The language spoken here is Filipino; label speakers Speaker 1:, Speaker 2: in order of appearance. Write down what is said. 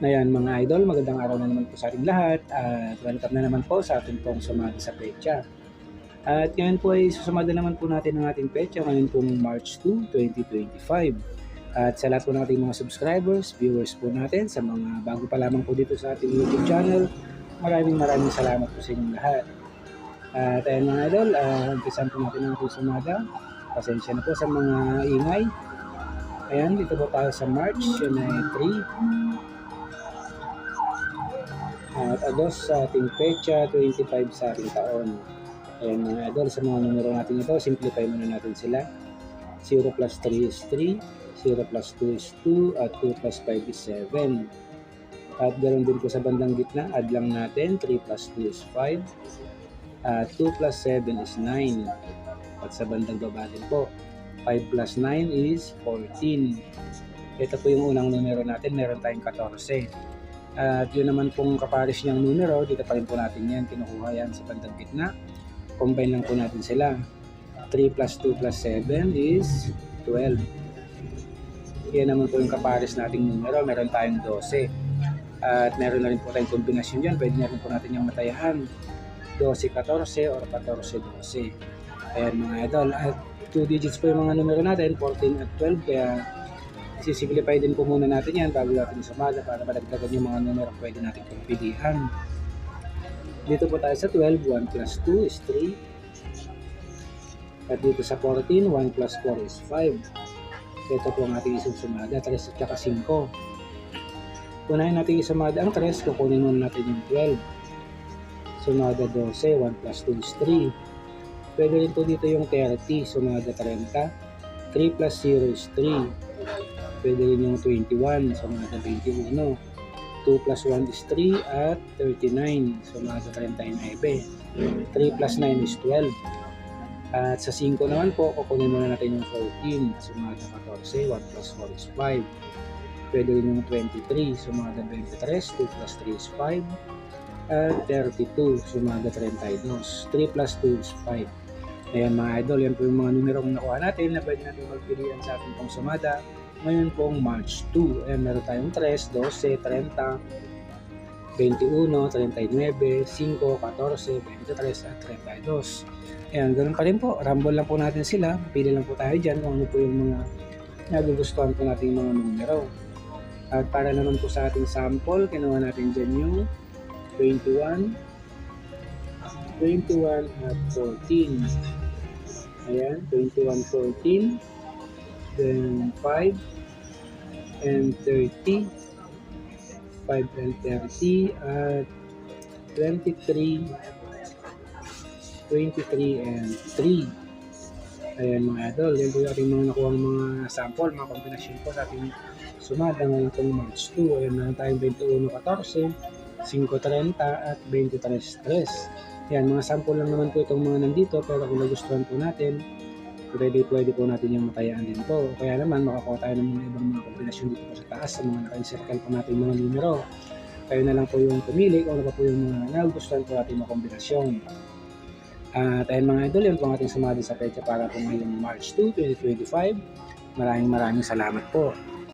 Speaker 1: Ayan mga idol, magandang araw na naman po sa ating lahat at welcome na naman po sa ating pong sumada sa pecha. At ngayon po ay susumada naman po natin ang ating pecha ngayon pong March 2, 2025. At sa lahat po ng ating mga subscribers, viewers po natin, sa mga bago pa lamang po dito sa ating YouTube channel, maraming maraming salamat po sa inyong lahat. At ayan mga idol, uh, umpisan po natin ang ating sumada. Pasensya na po sa mga ingay. Ayan, dito po tayo sa March, yun ay 3, at agos sa ating pecha 25 sa ating taon. Ayan mga idol, sa mga numero natin ito, simplify muna natin sila. 0 plus 3 is 3, 0 plus 2 is 2, at 2 plus 5 is 7. At ganoon din po sa bandang gitna, add lang natin, 3 plus 2 is 5, at 2 plus 7 is 9. At sa bandang baba din po, 5 plus 9 is 14. Ito po yung unang numero natin, meron tayong 14. At yun naman pong kapares niyang numero, dito pa rin po natin yan, kinukuha yan sa bandang gitna. Combine lang po natin sila. 3 plus 2 plus 7 is 12. Yan naman po yung kapares nating numero, meron tayong 12. At meron na rin po tayong kombinasyon dyan, pwede na rin po natin yung matayahan. 12-14 or 14-12. Ayan mga idol. At 2 digits po yung mga numero natin, 14 at 12, kaya Isisimplify din po muna natin yan bago natin sumada para madagdagan yung mga numero pwede natin pilihan. Dito po tayo sa 12, 1 plus 2 is 3. At dito sa 14, 1 plus 4 is 5. Ito po ang ating isang sumada, 3 at saka 5. Unahin natin isumada ang 3, kukunin muna natin yung 12. Sumada 12, 1 plus 2 is 3. Pwede rin po dito yung 30, sumada 30. 3 plus 0 is 3 pwede rin yung 21 so mga 21 2 plus 1 is 3 at 39 so mga 39 3 plus 9 is 12 at sa 5 naman po kukunin muna natin yung 14 so mga 14 1 plus 4 is 5 pwede rin yung 23 so mga 23 2 plus 3 is 5 at 32 so mga 32 3 plus 2 is 5 Ayan mga idol, yan po yung mga numerong nakuha natin na pwede natin magpilihan sa ating pong sumada ngayon pong March 2. Ayan, meron tayong 3, 12, 30, 21, 39, 5, 14, 23 at 32. Ayan, ganun pa rin po. Rumble lang po natin sila. Pili lang po tayo dyan kung ano po yung mga nagugustuhan po natin mga numero. At para naman po sa ating sample, kinuha natin dyan yung 21, 21 at 14. Ayan, 21, 14 then 5 and 30 5 and 30 at 23 23 and 3 ayan mga idol. Yan po yung ating mga nakuha mga sample mga kombinasyon po sa ating sumada ngayon pong March 2 ayan meron tayong 21 14 5.30 at 23.3 yan mga sample lang naman po itong mga nandito pero kung nagustuhan po natin pwede, pwede po natin yung matayaan din po. Kaya naman, makakuha tayo ng mga ibang mga kombinasyon dito po sa taas, sa mga naka-encircle po natin mga numero. Kayo na lang po yung pumili kung ano pa po yung mga nagustuhan po natin mga kombinasyon. At ayun mga idol, yun po ang ating sumali sa pecha para po ngayong March 2, 2025. Maraming maraming salamat po.